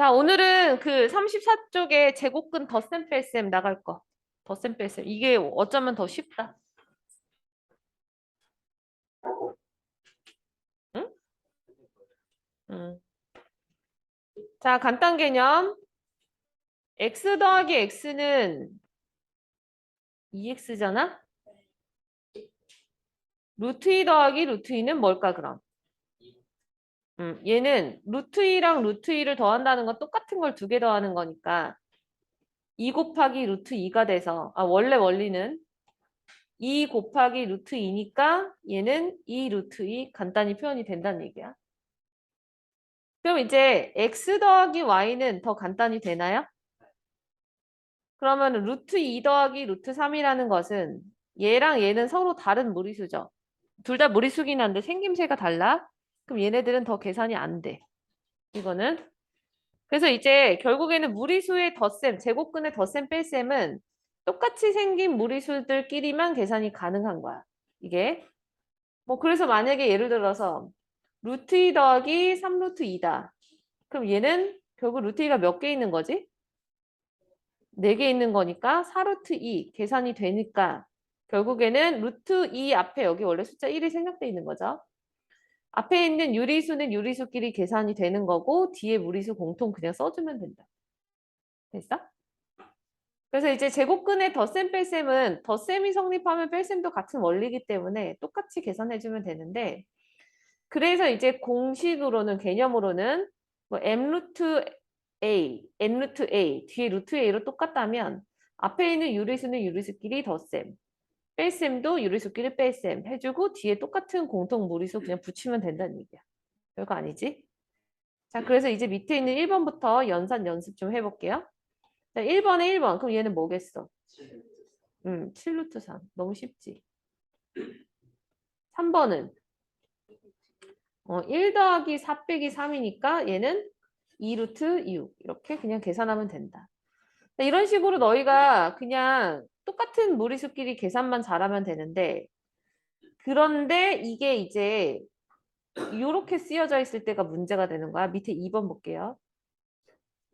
자, 오늘은 그 34쪽에 제곱근 덧셈 뺄셈 나갈 거. 덧셈 뺄셈. 이게 어쩌면 더 쉽다. 응? 응. 자, 간단 개념. x 더하기 x는 2x잖아? 루트 2 더하기 루트 2는 뭘까, 그럼? 음, 얘는 루트 2랑 루트 2를 더한다는 건 똑같은 걸 두 개 더하는 거니까 2 곱하기 루트 2가 돼서 아 원래 원리는 2 곱하기 루트 2니까 얘는 2 루트 2 간단히 표현이 된다는 얘기야. 그럼 이제 x 더하기 y는 더 간단히 되나요? 그러면 루트 2 더하기 루트 3이라는 것은 얘랑 얘는 서로 다른 무리수죠. 둘 다 무리수긴 한데 생김새가 달라. 그럼 얘네들은 더 계산이 안 돼. 이거는. 그래서 이제 결국에는 무리수의 덧셈, 제곱근의 덧셈 뺄셈은 똑같이 생긴 무리수들끼리만 계산이 가능한 거야. 이게. 뭐 그래서 만약에 예를 들어서 루트 2 더하기 3루트 2다. 그럼 얘는 결국 루트 2가 몇 개 있는 거지? 4개 있는 거니까 4루트 2 계산이 되니까 결국에는 루트 2 앞에 여기 원래 숫자 1이 생략돼 있는 거죠. 앞에 있는 유리수는 유리수끼리 계산이 되는 거고 뒤에 무리수 공통 그냥 써주면 된다. 됐어? 그래서 이제 제곱근의 덧셈 뺄셈은 덧셈이 성립하면 뺄셈도 같은 원리이기 때문에 똑같이 계산해주면 되는데 그래서 이제 공식으로는 개념으로는 뭐 m 루트 a, n 루트 a, 뒤에 루트 a로 똑같다면 앞에 있는 유리수는 유리수끼리 덧셈, 뺄셈도 유리수끼리 뺄셈 해주고 뒤에 똑같은 공통 무리수 그냥 붙이면 된다는 얘기야. 별거 아니지? 자, 그래서 이제 밑에 있는 1번부터 연산 연습 좀 해볼게요. 자, 1번에 1번. 그럼 얘는 뭐겠어? 음, 7루트 3. 너무 쉽지? 3번은 어, 1 더하기 4 빼기 3이니까 얘는 2루트 6. 이렇게 그냥 계산하면 된다. 자, 이런 식으로 너희가 그냥 똑같은 무리수끼리 계산만 잘하면 되는데 그런데 이게 이제 이렇게 쓰여져 있을 때가 문제가 되는 거야. 밑에 2번 볼게요.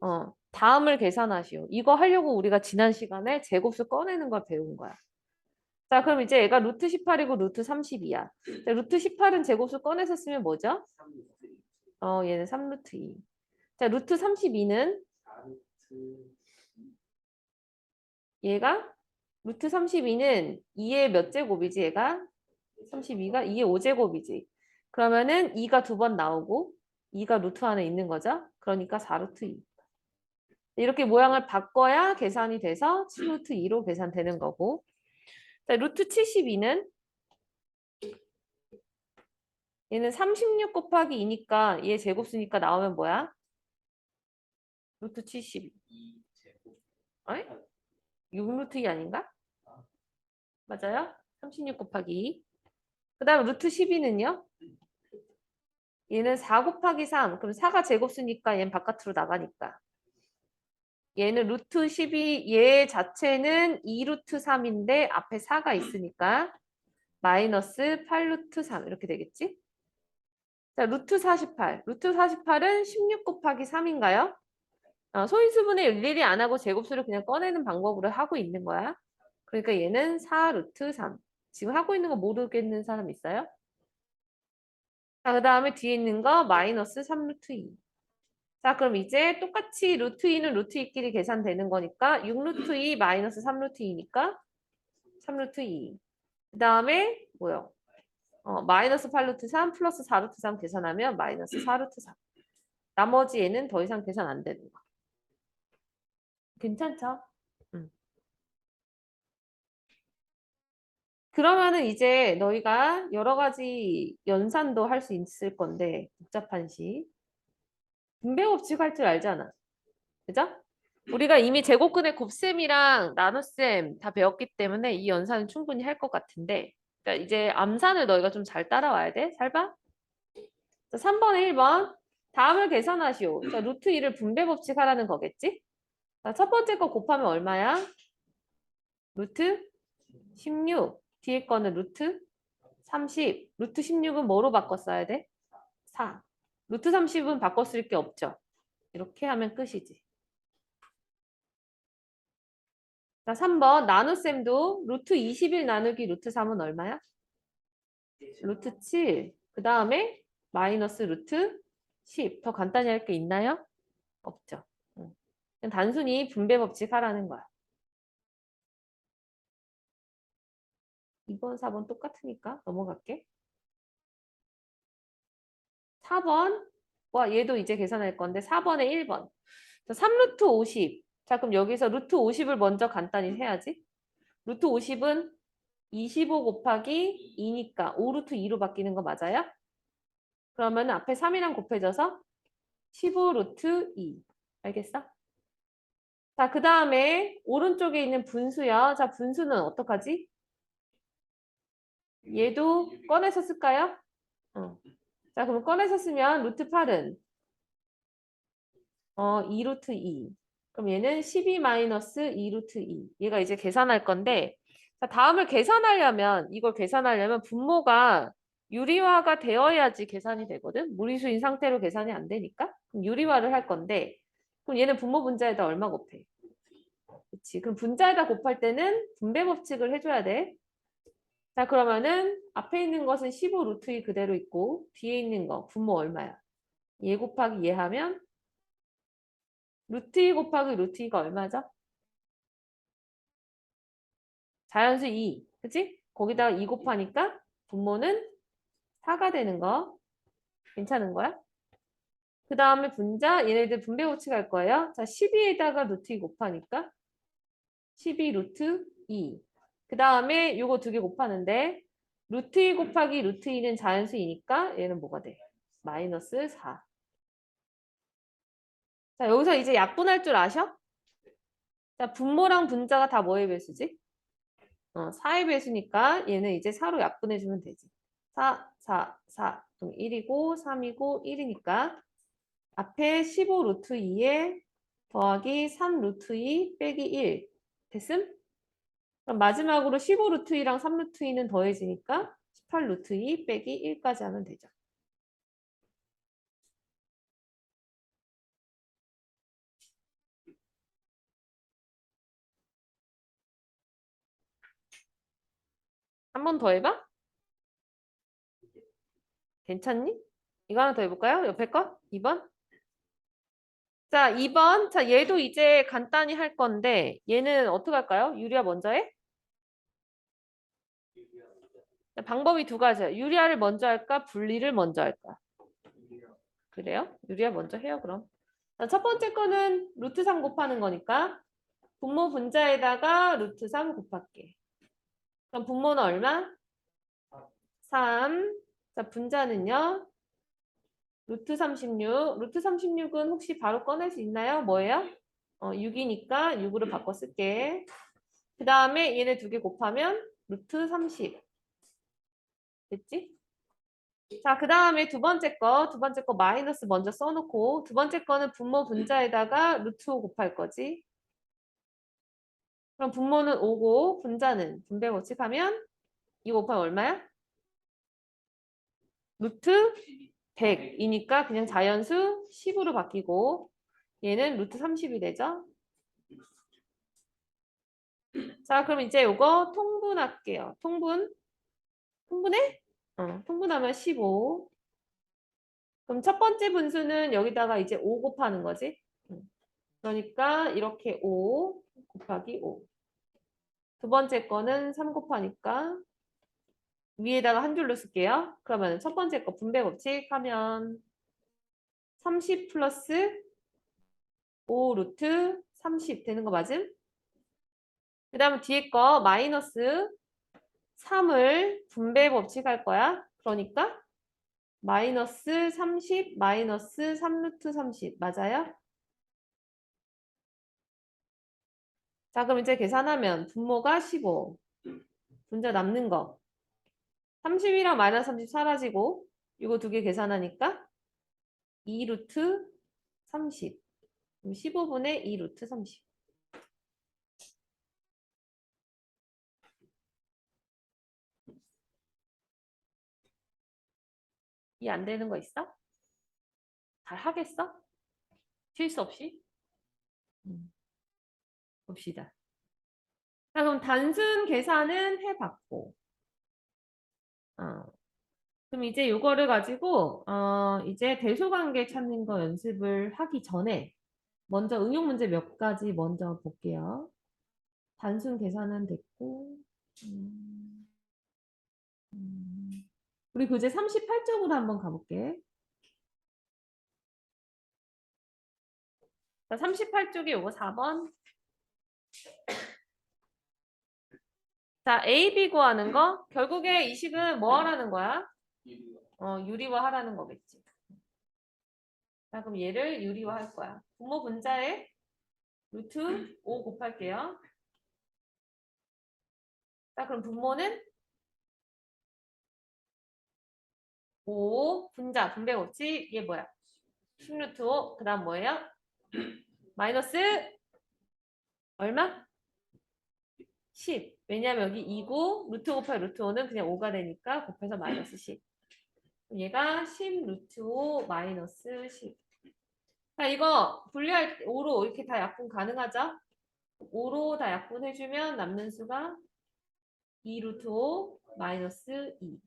어, 다음을 계산하시오. 이거 하려고 우리가 지난 시간에 제곱수 꺼내는 걸 배운 거야. 자, 그럼 이제 얘가 루트 18이고 루트 32야. 자, 루트 18은 제곱수 꺼내서 쓰면 뭐죠? 어, 얘는 3루트 2. 자, 루트 32는 얘가 루트 32는 2의 몇 제곱이지 얘가? 32가 2의 5제곱이지. 그러면은 2가 두 번 나오고 2가 루트 안에 있는 거죠. 그러니까 4루트 2. 이렇게 모양을 바꿔야 계산이 돼서 7루트 2로 계산되는 거고 자, 루트 72는 얘는 36 곱하기 2니까 얘 제곱수니까 나오면 뭐야? 루트 72. 아니? 6루트 2 아닌가? 맞아요? 36 곱하기 2. 그 다음 루트 12는요? 얘는 4 곱하기 3. 그럼 4가 제곱수니까 얘는 바깥으로 나가니까. 얘는 루트 12, 얘 자체는 2루트 3인데 앞에 4가 있으니까 마이너스 8루트 3 이렇게 되겠지? 자, 루트 48. 루트 48은 16 곱하기 3인가요? 어, 소인수분해 일일이 안 하고 제곱수를 그냥 꺼내는 방법으로 하고 있는 거야. 그러니까 얘는 4 루트 3. 지금 하고 있는 거 모르겠는 사람 있어요? 자, 그 다음에 뒤에 있는 거 마이너스 3 루트 2. 자, 그럼 이제 똑같이 루트 2는 루트 2끼리 계산되는 거니까 6 루트 2 마이너스 3 루트 2니까 3 루트 2. 그 다음에 뭐요? 어, 마이너스 8 루트 3 플러스 4 루트 3 계산하면 마이너스 4 루트 3. 나머지 얘는 더 이상 계산 안 되는 거. 괜찮죠? 음. 그러면은 이제 너희가 여러 가지 연산도 할 수 있을 건데 복잡한 시 분배 법칙 할 줄 알잖아. 그죠? 우리가 이미 제곱근의 곱셈이랑 나눗셈 다 배웠기 때문에 이 연산은 충분히 할 것 같은데 그러니까 이제 암산을 너희가 좀 잘 따라와야 돼. 잘 봐. 자, 3번에 1번 다음을 계산하시오. 자, 루트 2를 분배 법칙 하라는 거겠지? 자, 첫 번째 거 곱하면 얼마야? 루트 16. 뒤에 거는 루트 30. 루트 16은 뭐로 바꿔 써야 돼? 4. 루트 30은 바꿔 쓸게 없죠. 이렇게 하면 끝이지. 자, 3번 나눗셈도 루트 21 나누기 루트 3은 얼마야? 루트 7. 그 다음에 마이너스 루트 10. 더 간단히 할 게 있나요? 없죠. 단순히 분배 법칙 하라는 거야. 2번, 4번 똑같으니까 넘어갈게. 4번. 와, 얘도 이제 계산할 건데 4번에 1번. 자, 3루트 50. 자, 그럼 여기서 루트 50을 먼저 간단히 해야지. 루트 50은 25 곱하기 2니까 5루트 2로 바뀌는 거 맞아요? 그러면 앞에 3이랑 곱해져서 15루트 2. 알겠어? 자, 그 다음에 오른쪽에 있는 분수요. 자, 분수는 어떡하지? 얘도 꺼내서 쓸까요? 어. 자, 그럼 꺼내서 쓰면 루트 8은 어, 2루트 2. 그럼 얘는 12 마이너스 2루트 2. 얘가 이제 계산할 건데 자, 다음을 계산하려면 이걸 계산하려면 분모가 유리화가 되어야지 계산이 되거든. 무리수인 상태로 계산이 안 되니까. 그럼 유리화를 할 건데 그럼 얘는 분모 분자에다 얼마 곱해? 그치. 그럼 분자에다 곱할 때는 분배 법칙을 해줘야 돼. 자, 그러면은 앞에 있는 것은 15 루트 2 그대로 있고 뒤에 있는 거 분모 얼마야? 얘 곱하기 얘 하면 루트 2 곱하기 루트 2가 얼마죠? 자연수 2. 그치? 거기다가 2 곱하니까 분모는 4가 되는 거. 괜찮은 거야? 그 다음에 분자, 얘네들 분배 법칙 할 거예요. 자, 12에다가 루트 2 곱하니까 12 루트 2. 그 다음에 요거 두 개 곱하는데 루트 2 곱하기 루트 2는 자연수이니까 얘는 뭐가 돼? 마이너스 4. 자, 여기서 이제 약분할 줄 아셔? 자, 분모랑 분자가 다 뭐의 배수지? 어, 4의 배수니까 얘는 이제 4로 약분해주면 되지. 4, 4, 4, 1이고 3이고 1이니까 앞에 15 루트 2에 더하기 3 루트 2 빼기 1 됐음? 그럼 마지막으로 15 루트 2랑 3 루트 2는 더해지니까 18 루트 2 빼기 1까지 하면 되죠. 한 번 더 해봐. 괜찮니? 이거 하나 더 해볼까요? 옆에 거? 2번? 자, 2번. 자, 얘도 이제 간단히 할 건데 얘는 어떻게 할까요? 유리아 먼저 해? 자, 방법이 두 가지야. 유리아를 먼저 할까? 분리를 먼저 할까? 그래요? 유리아 먼저 해요, 그럼. 자, 첫 번째 거는 루트 3 곱하는 거니까 분모 분자에다가 루트 3 곱할게. 그럼 분모는 얼마? 3. 자, 분자는요? 루트 36. 루트 36은 혹시 바로 꺼낼 수 있나요? 뭐예요? 어, 6이니까 6으로 바꿔 쓸게. 그 다음에 얘네 두 개 곱하면 루트 30. 됐지? 자, 그 다음에 두 번째 거, 두 번째 거 마이너스 먼저 써놓고 두 번째 거는 분모 분자에다가 루트 5 곱할 거지. 그럼 분모는 5고 분자는 분배 법칙하면 2 곱하면 얼마야? 루트 100이니까 그냥 자연수 10으로 바뀌고 얘는 루트 30이 되죠. 자, 그럼 이제 요거 통분할게요. 통분. 통분해? 어, 통분하면 15. 그럼 첫 번째 분수는 여기다가 이제 5 곱하는 거지. 음. 그러니까 이렇게 5 곱하기 5. 두 번째 거는 3 곱하니까 위에다가 한 줄로 쓸게요. 그러면 첫 번째 거 분배 법칙 하면 30 플러스 5 루트 30 되는 거 맞음? 그 다음에 뒤에 거 마이너스 3을 분배 법칙 할 거야. 그러니까 마이너스 30 마이너스 3 루트 30 맞아요? 자 그럼 이제 계산하면 분모가 15 분자 남는 거. 30이랑 마이너스 30 사라지고 이거 두 개 계산하니까 2 루트 30 그럼 15분의 2 루트 30 이해 안 되는 거 있어? 잘 하겠어? 실수 없이? 음. 봅시다. 자, 그럼 단순 계산은 해봤고. 어. 그럼 이제 요거를 가지고, 어, 이제 대소관계 찾는 거 연습을 하기 전에, 먼저 응용 문제 몇 가지 먼저 볼게요. 단순 계산은 됐고, 음, 음. 우리 교재 38쪽으로 한번 가볼게. 자, 38쪽에 요거 4번. 자, A, B 구하는 거. 결국에 이 식은 뭐 하라는 거야? 어, 유리화 하라는 거겠지. 자, 그럼 얘를 유리화 할 거야. 분모 분자에 루트 5 곱할게요. 자, 그럼 분모는 5 분자 분배 법칙 이게 뭐야? 10루트 5 그 다음 뭐예요? 마이너스 얼마? 10. 왜냐면 여기 2고 루트 곱하기 루트 5는 그냥 5가 되니까 곱해서 마이너스 10. 그럼 얘가 10 루트 5 마이너스 10. 자, 이거 분리할 때 5로 이렇게 다 약분 가능하죠? 5로 다 약분해주면 남는 수가 2 루트 5 마이너스 2.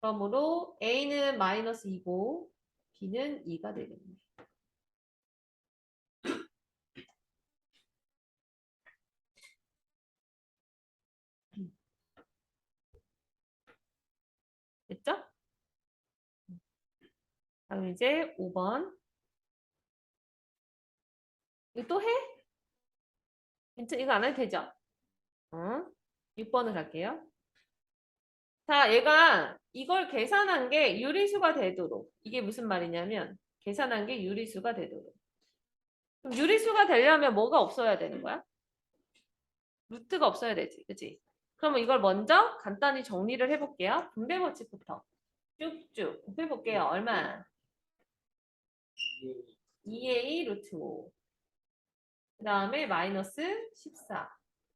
그러므로 A는 마이너스 2고 B는 2가 되겠네. 됐죠? 그럼 이제 5번. 이거 또 해? 괜찮, 이거 안 해도 되죠? 어? 6번을 갈게요. 자, 얘가 이걸 계산한 게 유리수가 되도록. 이게 무슨 말이냐면, 계산한 게 유리수가 되도록. 그럼 유리수가 되려면 뭐가 없어야 되는 거야? 루트가 없어야 되지. 그치? 그러면 이걸 먼저 간단히 정리를 해볼게요. 분배 법칙부터 쭉쭉 해볼게요. 얼마? 2a 루트 5. 그 다음에 마이너스 14.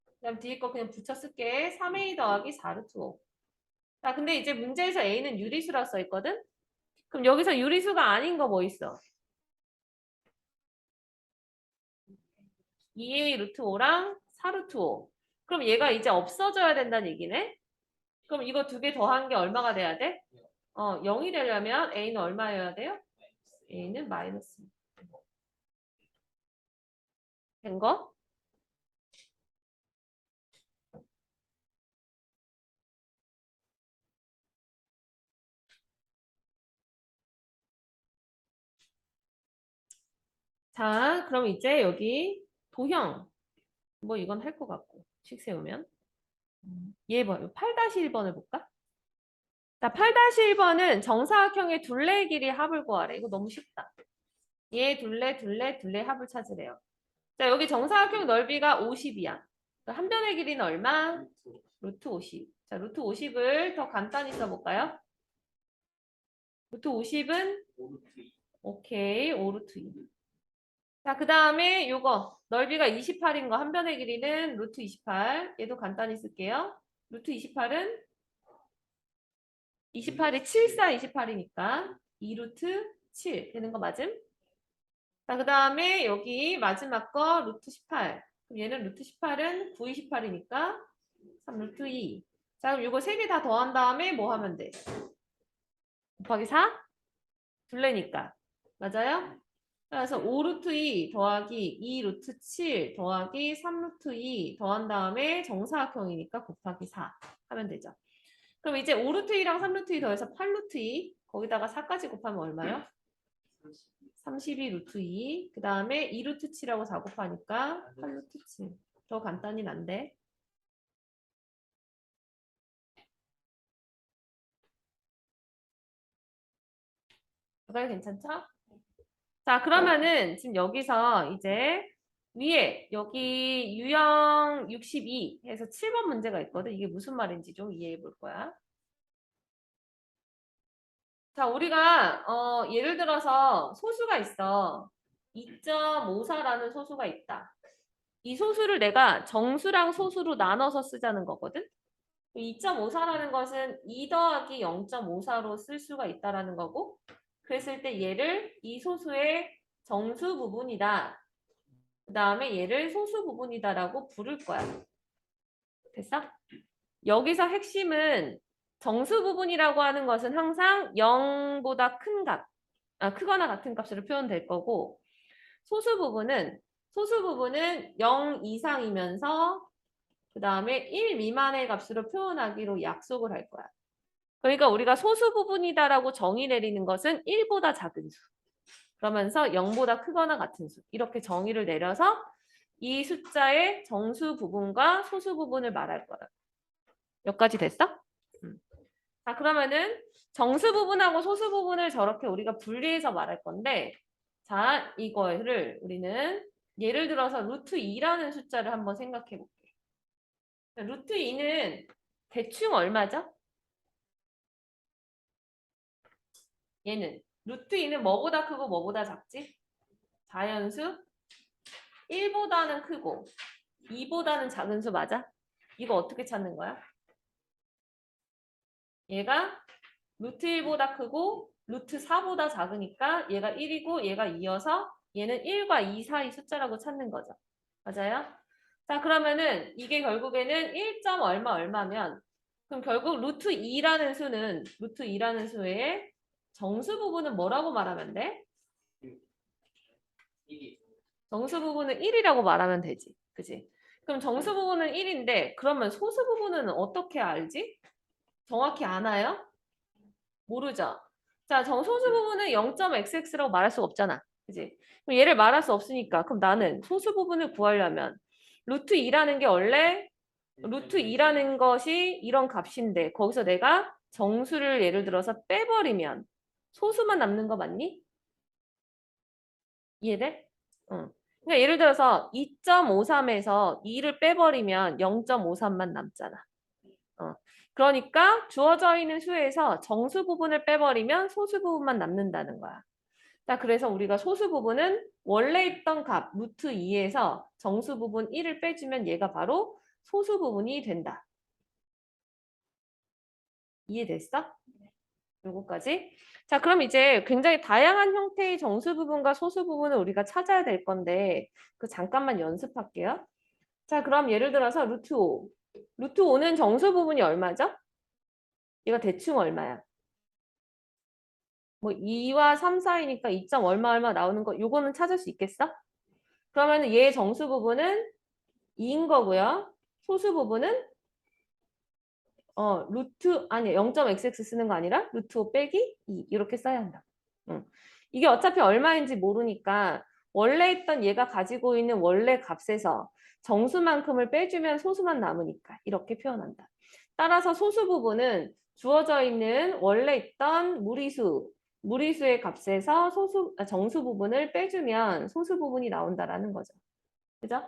그 다음 뒤에 거 그냥 붙여 쓸게. 3a 더하기 4 루트 5. 자, 근데 이제 문제에서 a는 유리수라 써 있거든? 그럼 여기서 유리수가 아닌 거 뭐 있어? 2a 루트 5랑 4 루트 5. 그럼 얘가 이제 없어져야 된다는 얘기네? 그럼 이거 두 개 더한 게 얼마가 돼야 돼? 어, 0이 되려면 a는 얼마여야 돼요? a는 마이너스. 된 거? 자, 그럼 이제 여기 도형. 뭐 이건 할 것 같고. 식 세우면. 얘 봐. 8-1번을 볼까? 자, 8-1번은 정사각형의 둘레의 길이 합을 구하래. 이거 너무 쉽다. 얘 둘레, 둘레, 둘레 합을 찾으래요. 자, 여기 정사각형 넓이가 50이야. 한 변의 길이는 얼마? 루트 50. 자, 루트 50을 더 간단히 써볼까요? 루트 50은 오케이, 5루트 2. 자, 그 다음에 요거 넓이가 28인 거 한 변의 길이는 루트 28. 얘도 간단히 쓸게요. 루트 28은 28이 7, 4, 28이니까 2루트 7 되는 거 맞음? 자, 그 다음에 여기 마지막 거 루트 18. 그럼 얘는 루트 18은 9, 28이니까 3 루트 2. 자, 그럼 이거 세 개 다 더한 다음에 뭐 하면 돼? 곱하기 4? 둘레니까. 맞아요? 그래서 5루트 2 더하기 2루트 7 더하기 3루트 2 더한 다음에 정사각형이니까 곱하기 4 하면 되죠. 그럼 이제 5루트 2랑 3루트 2 더해서 8루트 2 거기다가 4까지 곱하면 얼마요? 32루트 2. 그 다음에 2루트 7하고 4 곱하니까 8루트 7. 더 간단히 난데. 그걸 괜찮죠? 자, 그러면은 지금 여기서 이제 위에 여기 유형 62 해서 7번 문제가 있거든. 이게 무슨 말인지 좀 이해해 볼 거야. 자, 우리가 어, 예를 들어서 소수가 있어. 2.54라는 소수가 있다. 이 소수를 내가 정수랑 소수로 나눠서 쓰자는 거거든. 2.54라는 것은 2 더하기 0.54로 쓸 수가 있다라는 거고 그랬을 때 얘를 이 소수의 정수 부분이다. 그 다음에 얘를 소수 부분이다라고 부를 거야. 됐어? 여기서 핵심은 정수 부분이라고 하는 것은 항상 0보다 큰 값, 아, 크거나 같은 값으로 표현될 거고 소수 부분은 소수 부분은 0 이상이면서 그 다음에 1 미만의 값으로 표현하기로 약속을 할 거야. 그러니까 우리가 소수 부분이다라고 정의 내리는 것은 1보다 작은 수. 그러면서 0보다 크거나 같은 수. 이렇게 정의를 내려서 이 숫자의 정수 부분과 소수 부분을 말할 거야. 여기까지 됐어? 음. 자, 그러면은 정수 부분하고 소수 부분을 저렇게 우리가 분리해서 말할 건데 자, 이거를 우리는 예를 들어서 루트 2라는 숫자를 한번 생각해 볼게. 루트 2는 대충 얼마죠? 얘는 루트 2는 뭐보다 크고 뭐보다 작지? 자연수 1보다는 크고 2보다는 작은 수 맞아? 이거 어떻게 찾는 거야? 얘가 루트 1보다 크고 루트 4보다 작으니까 얘가 1이고 얘가 2여서 얘는 1과 2 사이 숫자라고 찾는 거죠. 맞아요? 자 그러면은 이게 결국에는 1. 얼마 얼마면 그럼 결국 루트 2라는 수는 루트 2라는 수의 정수 부분은 뭐라고 말하면 돼? 정수 부분은 1이라고 말하면 되지. 그지? 그럼 정수 부분은 1인데 그러면 소수 부분은 어떻게 알지? 정확히 아나요? 모르죠. 자, 정소수 부분은 0.xx라고 말할 수가 없잖아. 그지? 그럼 얘를 말할 수 없으니까 그럼 나는 소수 부분을 구하려면 루트 2라는 게 원래 루트 2라는 것이 이런 값인데 거기서 내가 정수를 예를 들어서 빼버리면 소수만 남는 거 맞니? 이해돼? 응. 그러니까 예를 들어서 2.53에서 2를 빼버리면 0.53만 남잖아. 어. 그러니까 주어져 있는 수에서 정수 부분을 빼버리면 소수 부분만 남는다는 거야. 자, 그래서 우리가 소수 부분은 원래 있던 값 루트 2에서 정수 부분 1을 빼주면 얘가 바로 소수 부분이 된다. 이해됐어? 요거까지. 자, 그럼 이제 굉장히 다양한 형태의 정수 부분과 소수 부분을 우리가 찾아야 될 건데 그 잠깐만 연습할게요. 자, 그럼 예를 들어서 루트 5. 루트 5는 정수 부분이 얼마죠? 얘가 대충 얼마야? 뭐 2와 3 사이니까 2. 얼마 얼마 나오는 거 요거는 찾을 수 있겠어? 그러면 얘 정수 부분은 2인 거고요. 소수 부분은 어, 루트 아니 0.xx 쓰는 거 아니라 루트 5 빼기 2 이렇게 써야 한다. 응. 이게 어차피 얼마인지 모르니까 원래 있던 얘가 가지고 있는 원래 값에서 정수만큼을 빼주면 소수만 남으니까 이렇게 표현한다. 따라서 소수 부분은 주어져 있는 원래 있던 무리수, 무리수의 값에서 소수, 아, 정수 부분을 빼주면 소수 부분이 나온다라는 거죠. 그죠?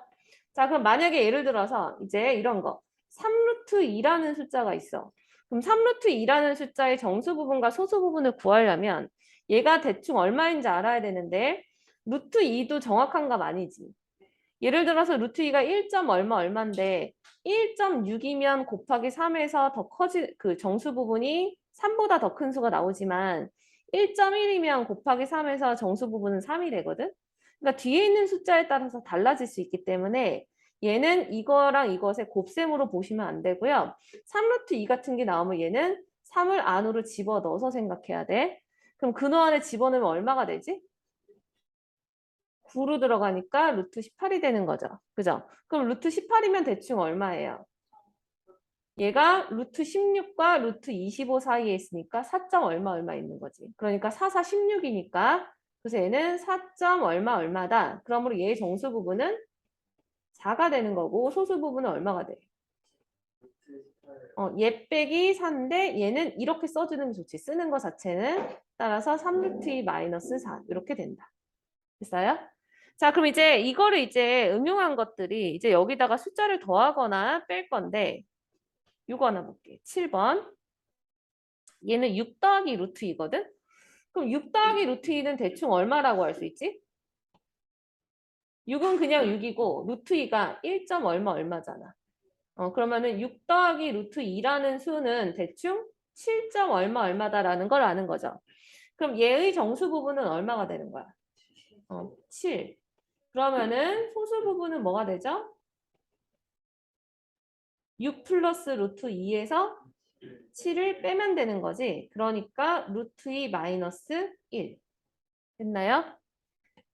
자, 그럼 만약에 예를 들어서 이제 이런 거. 3루트 2라는 숫자가 있어. 그럼 3루트 2라는 숫자의 정수 부분과 소수 부분을 구하려면 얘가 대충 얼마인지 알아야 되는데 루트 2도 정확한 값 아니지. 예를 들어서 루트 2가 1. 얼마 얼마인데 1.6이면 곱하기 3에서 더 커지 그 정수 부분이 3보다 더 큰 수가 나오지만 1.1이면 곱하기 3에서 정수 부분은 3이 되거든. 그러니까 뒤에 있는 숫자에 따라서 달라질 수 있기 때문에 얘는 이거랑 이것의 곱셈으로 보시면 안 되고요. 3루트 2 같은 게 나오면 얘는 3을 안으로 집어넣어서 생각해야 돼. 그럼 근호 안에 집어넣으면 얼마가 되지? 9로 들어가니까 루트 18이 되는 거죠. 그죠? 그럼 루트 18이면 대충 얼마예요? 얘가 루트 16과 루트 25 사이에 있으니까 4점 얼마 얼마 있는 거지. 그러니까 4, 4, 16이니까 그래서 얘는 4점 얼마 얼마다. 그러므로 얘의 정수 부분은 4가 되는 거고 소수 부분은 얼마가 돼? 어, 얘 빼기 4인데 얘는 이렇게 써주는 게 좋지. 쓰는 거 자체는 따라서 3루트 2 마이너스 4 이렇게 된다. 됐어요? 자, 그럼 이제 이거를 이제 응용한 것들이 이제 여기다가 숫자를 더하거나 뺄 건데 이거 하나 볼게. 7번. 얘는 6 더하기 루트 2거든? 그럼 6 더하기 루트 2는 대충 얼마라고 할 수 있지? 6은 그냥 6이고 루트 2가 1. 얼마 얼마잖아. 어, 그러면은 6 더하기 루트 2라는 수는 대충 7. 얼마 얼마다라는 걸 아는 거죠. 그럼 얘의 정수 부분은 얼마가 되는 거야? 어, 7. 그러면은 소수 부분은 뭐가 되죠? 6 플러스 루트 2에서 7을 빼면 되는 거지. 그러니까 루트 2 마이너스 1. 됐나요?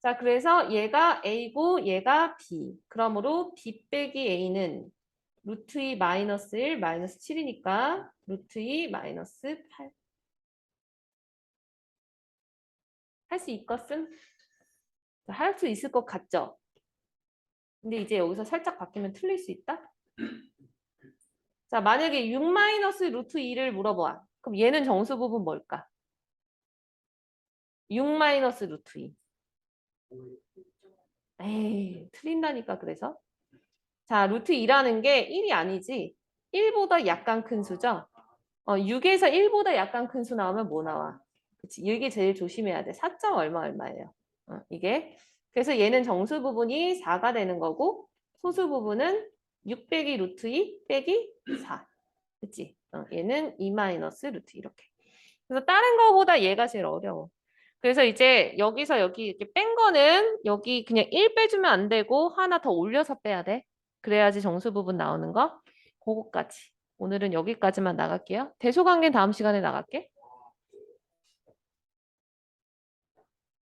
자, 그래서 얘가 A고 얘가 B. 그러므로 B 빼기 A는 루트 2 마이너스 1 마이너스 7이니까 루트 2 마이너스 8. 할 수 있겠음? 할 수 있을 것 같죠? 근데 이제 여기서 살짝 바뀌면 틀릴 수 있다? 자, 만약에 6 마이너스 루트 2를 물어봐. 그럼 얘는 정수 부분 뭘까? 6 마이너스 루트 2. 에이, 틀린다니까 그래서. 자, 루트 2라는 게 1이 아니지. 1보다 약간 큰 수죠. 어, 6에서 1보다 약간 큰 수 나오면 뭐 나와? 그치, 이게 제일 조심해야 돼. 4점 얼마 얼마예요. 어, 이게. 그래서 얘는 정수 부분이 4가 되는 거고 소수 부분은 6 빼기 루트 2 빼기 4. 그치? 어, 얘는 2 마이너스 루트 이렇게. 그래서 다른 거보다 얘가 제일 어려워. 그래서 이제 여기서 여기 이렇게 뺀 거는 여기 그냥 1 빼주면 안 되고 하나 더 올려서 빼야 돼. 그래야지 정수 부분 나오는 거. 그거까지. 오늘은 여기까지만 나갈게요. 대소관계 다음 시간에 나갈게.